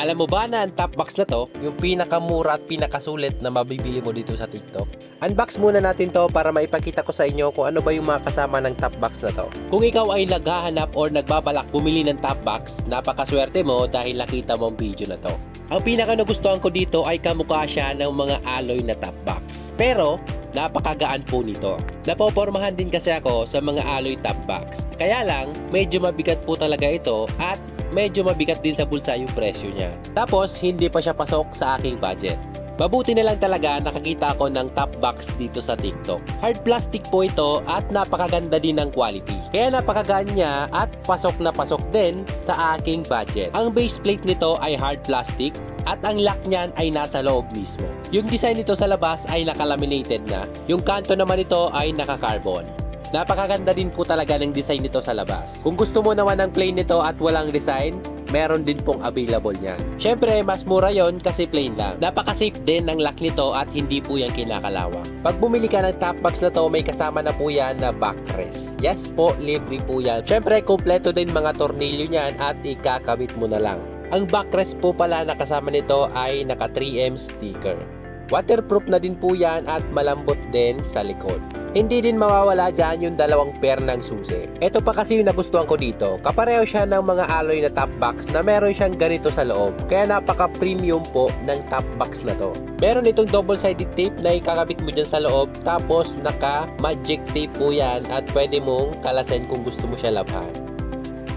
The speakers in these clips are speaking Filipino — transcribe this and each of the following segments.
Alam mo ba na ang top box na to, yung pinakamura at pinakasulit na mabibili mo dito sa TikTok? Unbox muna natin to para maipakita ko sa inyo kung ano ba yung mga kasama ng top box na to. Kung ikaw ay naghahanap or nagbabalak bumili ng top box, napakaswerte mo dahil nakita mo ang video na to. Ang pinaka nagustuhan ko dito ay kamukha siya ng mga alloy na top box. Pero, napakagaan po nito. Napopormahan din kasi ako sa mga alloy top box. Kaya lang, medyo mabigat po talaga ito at medyo mabigat din sa bulsa yung presyo niya. Tapos, hindi pa siya pasok sa aking budget. Mabuti na lang talaga nakakita ako ng top box dito sa TikTok. Hard plastic po ito at napakaganda din ng quality. Kaya napakagaan niya at pasok na pasok din sa aking budget. Ang base plate nito ay hard plastic at ang lock niyan ay nasa loob mismo. Yung design nito sa labas ay nakalaminated na. Yung kanto naman nito ay naka-carbon. Napakaganda din po talaga ng design nito sa labas. Kung gusto mo naman ng plain nito at walang design, meron din pong available niyan. Syempre, mas mura yon kasi plain lang. Napaka-safe din ng lock nito at hindi po yan kinakalawang. Pag bumili ka ng top box na to, may kasama na po yan na backrest. Yes po, libre po yan. Syempre, kompleto din mga tornilyo niyan at ikakabit mo na lang. Ang backrest po pala na kasama nito ay naka 3M sticker. Waterproof na din po yan at malambot din sa likod. Hindi din mawawala dyan yung dalawang pair ng susi. Ito pa kasi yung nagustuhan ko dito. Kapareho siya ng mga alloy na top box na meron siyang ganito sa loob. Kaya napaka-premium po ng top box na to. Meron itong double-sided tape na ikakabit mo dyan sa loob. Tapos naka-magic tape po yan at pwede mong kalasin kung gusto mo siya labhan.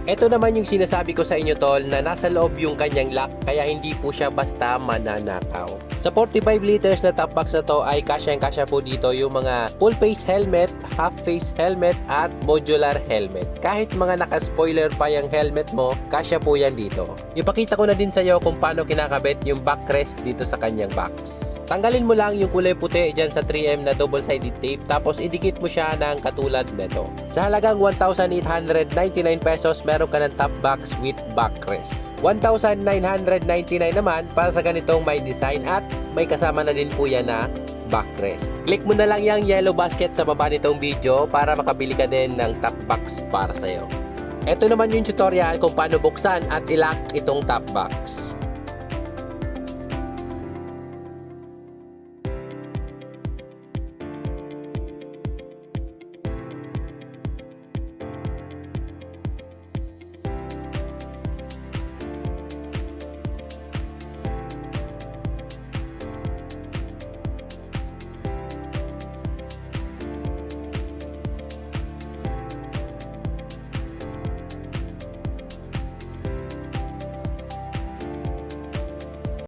Ito naman yung sinasabi ko sa inyo tol na nasa loob yung kanyang lock kaya hindi po siya basta mananakaw. Sa 45 liters na top box na to ay kasyang kasya po dito yung mga full face helmet, half face helmet at modular helmet. Kahit mga naka-spoiler pa yung helmet mo, kasya po yan dito. Ipakita ko na din sa iyo kung paano kinakabit yung backrest dito sa kanyang box. Tanggalin mo lang yung kulay puti dyan sa 3M na double-sided tape tapos idikit mo siya ng katulad nito. Sa halagang 1,899 pesos, meron ka ng top box with backrest. 1,999 naman para sa ganitong may design at may kasama na din po yan na backrest. Click mo na lang yung yellow basket sa baba nitong video para makabili ka din ng top box para sa'yo. Ito naman yung tutorial kung paano buksan at ilock itong top box.